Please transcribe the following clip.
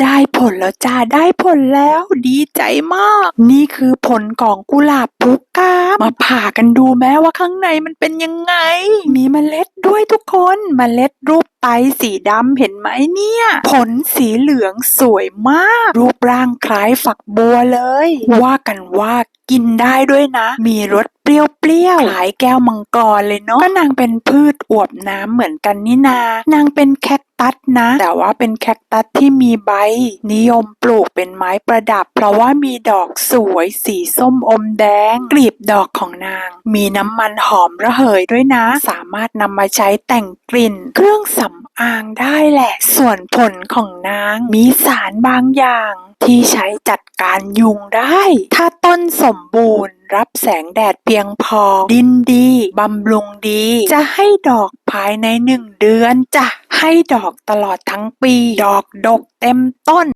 ได้ผลแล้วจ้าได้ผลแล้วดีใจมาก นี่คือผลของกุหลาบพุก้ามาผ่ากันดูแม้ว่าข้างในมันเป็นยังไง มีเมล็ดด้วยทุกคนเมล็ดรูปไตสีดำเห็นไหมเนี่ย ผลสีเหลืองสวยมาก รูปร่างคล้ายฝักบัวเลย ว่ากันว่ากินได้ด้วยนะ มีรส เปรี้ยวๆคล้ายแก้วมังกรเลยเนาะ ก็นางเป็นพืชอวบน้ำเหมือนกันนี่นา นางเป็นแคคตัสนะ แต่ว่าเป็นแคคตัสที่มีใบ นิยมปลูกเป็นไม้ประดับ เพราะว่ามีดอกสวยสีส้มอมแดง กลีบดอกของนาง มีน้ำมันหอมระเหยด้วยนะ สามารถนำมาใช้แต่งกลิ่น เครื่องสำ อางได้แหละ ส่วนผลของนางมีสารบางอย่าง ที่ใช้จัดการยุงได้ ถ้าต้นสมบูรณ์ รับแสงแดดเพียงพอ ดินดีบำรุงดี จะให้ดอกภายในหนึ่งเดือนจะให้ดอกตลอดทั้งปี ดอกดกเต็มต้น